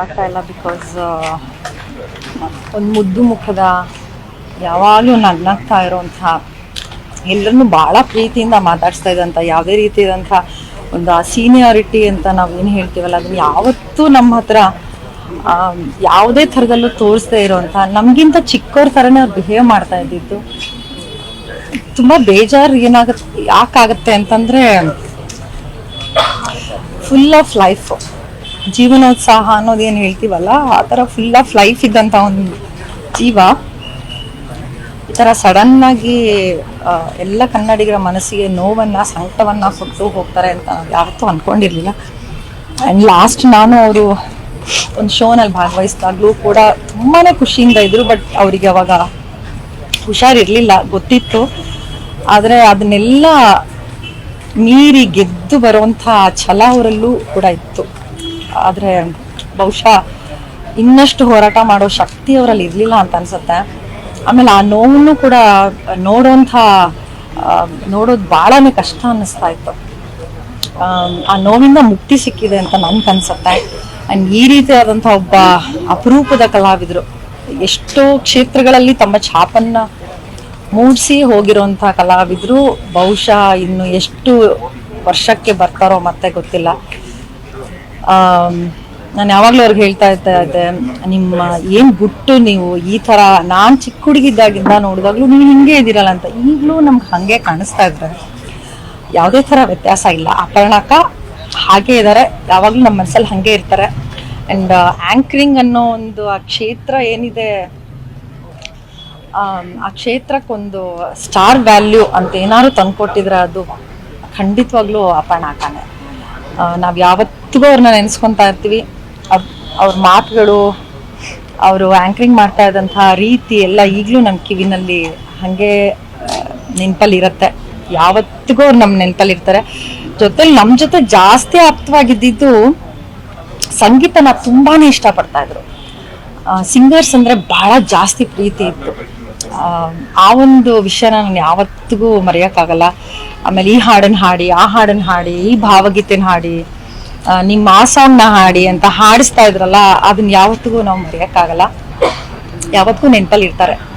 ಇಲ್ಲ ಬಿಕಾಸ್ ಒಂದು ಮುದ್ದು ಮುಖದ ಯಾವಾಗಲೂ ನಗ್ನಾಗ್ತಾ ಇರೋಂಥ ಎಲ್ಲರನ್ನು ಭಾಳ ಪ್ರೀತಿಯಿಂದ ಮಾತಾಡಿಸ್ತಾ ಇದ್ದಂಥ, ಯಾವುದೇ ರೀತಿಯಾದಂಥ ಒಂದು ಸೀನಿಯಾರಿಟಿ ಅಂತ ನಾವು ಏನು ಹೇಳ್ತೀವಲ್ಲ, ಅದನ್ನ ಯಾವತ್ತೂ ನಮ್ಮ ಹತ್ರ ಯಾವುದೇ ಥರದಲ್ಲೂ ತೋರಿಸ್ದೇ ಇರೋವಂಥ ನಮಗಿಂತ ಚಿಕ್ಕವ್ರ ಥರನೇ ಅವ್ರು ಬಿಹೇವ್ ಮಾಡ್ತಾ ಇದ್ದಿದ್ದು. ತುಂಬ ಬೇಜಾರು ಏನಾಗುತ್ತೆ ಯಾಕಾಗತ್ತೆ ಅಂತಂದರೆ ಫುಲ್ ಆಫ್ ಲೈಫ್ ಜೀವನೋತ್ಸಾಹ ಅನ್ನೋದೇನು ಹೇಳ್ತೀವಲ್ಲ, ಆ ಥರ ಫುಲ್ ಆಫ್ ಲೈಫ್ ಇದ್ದಂಥ ಒಂದು ಜೀವ. ಈ ಥರ ಸಡನ್ ಆಗಿ ಎಲ್ಲ ಕನ್ನಡಿಗರ ಮನಸ್ಸಿಗೆ ನೋವನ್ನ ಸಂಕಟವನ್ನ ಕೊಟ್ಟು ಹೋಗ್ತಾರೆ ಅಂತ ಯಾವತ್ತು ಅನ್ಕೊಂಡಿರ್ಲಿಲ್ಲ. ಆ್ಯಂಡ್ ಲಾಸ್ಟ್ ನಾನು ಅವರು ಒಂದು ಶೋನಲ್ಲಿ ಭಾಗವಹಿಸಿದಾಗಲೂ ಕೂಡ ತುಂಬಾನೇ ಖುಷಿಯಿಂದ ಇದ್ರು ಬಟ್ ಅವರಿಗೆ ಅವಾಗ ಹುಷಾರಿರ್ಲಿಲ್ಲ, ಗೊತ್ತಿತ್ತು. ಆದರೆ ಅದನ್ನೆಲ್ಲ ಮೀರಿ ಗೆದ್ದು ಬರುವಂಥ ಛಲ ಅವರಲ್ಲೂ ಕೂಡ ಇತ್ತು. ಆದರೆ ಬಹುಶಃ ಇನ್ನಷ್ಟು ಹೋರಾಟ ಮಾಡೋ ಶಕ್ತಿ ಅವರಲ್ಲಿ ಇರಲಿಲ್ಲ ಅಂತ ಅನ್ಸುತ್ತೆ. ಆಮೇಲೆ ಆ ನೋವನ್ನು ಕೂಡ ನೋಡೋಂಥ ನೋಡೋದು ಭಾಳನೇ ಕಷ್ಟ ಅನ್ನಿಸ್ತಾ ಇತ್ತು. ಆ ನೋವಿಂದ ಮುಕ್ತಿ ಸಿಕ್ಕಿದೆ ಅಂತ ನನ್ಗೆ ಅನ್ಸುತ್ತೆ. ಆ್ಯಂಡ್ ಈ ರೀತಿಯಾದಂಥ ಒಬ್ಬ ಅಪರೂಪದ ಕಲಾವಿದರು, ಎಷ್ಟೋ ಕ್ಷೇತ್ರಗಳಲ್ಲಿ ತಮ್ಮ ಛಾಪನ್ನು ಮೂಡಿಸಿ ಹೋಗಿರೋಂಥ ಕಲಾವಿದರು ಬಹುಶಃ ಇನ್ನು ಎಷ್ಟು ವರ್ಷಕ್ಕೆ ಬರ್ತಾರೋ ಮತ್ತೆ ಗೊತ್ತಿಲ್ಲ. ನಾನು ಯಾವಾಗಲೂ ಅವ್ರಿಗೆ ಹೇಳ್ತಾ ಇರ್ತಾ ಇದ್ದೆ ನಿಮ್ಮ ಏನು ಗುಟ್ಟು ನೀವು ಈ ಥರ, ನಾನು ಚಿಕ್ಕ ಹುಡುಗಿದ್ದಾಗಿಂದ ನೋಡಿದಾಗಲೂ ನೀವು ಹಿಂಗೆ ಇದ್ದೀರಲ್ಲ ಅಂತ, ಈಗಲೂ ನಮ್ಗೆ ಹಾಗೆ ಕಾಣಿಸ್ತಾ ಇದ್ದಾರೆ ಯಾವುದೇ ಥರ ವ್ಯತ್ಯಾಸ ಇಲ್ಲ. ಅಪರ್ಣಕ ಹಾಗೆ ಇದ್ದಾರೆ ಯಾವಾಗಲೂ ನಮ್ಮ ಮನಸ್ಸಲ್ಲಿ ಹಾಗೆ ಇರ್ತಾರೆ. ಆ್ಯಂಡ್ ಆ್ಯಂಕ್ರಿಂಗ್ ಅನ್ನೋ ಒಂದು ಆ ಕ್ಷೇತ್ರ ಏನಿದೆ ಆ ಕ್ಷೇತ್ರಕ್ಕೊಂದು ಸ್ಟಾರ್ ವ್ಯಾಲ್ಯೂ ಅಂತ ಏನಾದ್ರು ತಂದ್ಕೊಟ್ಟಿದ್ರೆ ಅದು ಖಂಡಿತವಾಗ್ಲೂ ಅಪರ್ಣಾಕನೇ. ನಾವು ಯಾವತ್ತಿಗೂ ಅವ್ರನ್ನ ನೆನೆಸ್ಕೊತಾ ಇರ್ತೀವಿ. ಅವ್- ಅವ್ರ ಮಾತುಗಳು, ಅವರು ಆ್ಯಂಕ್ರಿಂಗ್ ಮಾಡ್ತಾ ಇದ್ದಂಥ ರೀತಿ ಎಲ್ಲ ಈಗಲೂ ನಮ್ಮ ಕಿವಿನಲ್ಲಿ ಹಾಗೆ ನೆನಪಲ್ಲಿ ಇರುತ್ತೆ. ಯಾವತ್ತಿಗೂ ಅವ್ರು ನಮ್ಮ ನೆನಪಲ್ಲಿ ಇರ್ತಾರೆ. ಜೊತೆಲಿ ನಮ್ಮ ಜೊತೆ ಜಾಸ್ತಿ ಆಪ್ತವಾಗಿದ್ದಿದ್ದು ಸಂಗೀತನ ತುಂಬಾ ಇಷ್ಟಪಡ್ತಾ ಇದ್ರು. ಸಿಂಗರ್ಸ್ ಅಂದ್ರೆ ಬಹಳ ಜಾಸ್ತಿ ಪ್ರೀತಿ ಇತ್ತು. ಆ, ಒಂದು ವಿಷಯನ ನಾನು ಯಾವತ್ತಿಗೂ ಮರೆಯೋಕ್ಕಾಗಲ್ಲ. ಆಮೇಲೆ ಈ ಹಾಡನ್ನ ಹಾಡಿ ಆ ಹಾಡನ್ನ ಹಾಡಿ ಈ ಭಾವಗೀತೆನ ಹಾಡಿ ನಿಮ್ಮ ಆ ಸಾಂಗ್ನ ಹಾಡಿ ಅಂತ ಹಾಡಿಸ್ತಾ ಇದ್ರಲ್ಲ ಅದನ್ನ ಯಾವತ್ತಿಗೂ ನಾವು ಮರೆಯೋಕ್ಕಾಗಲ್ಲ. ಯಾವತ್ತಿಗೂ ನೆನಪಲ್ಲಿ ಇರ್ತಾರೆ.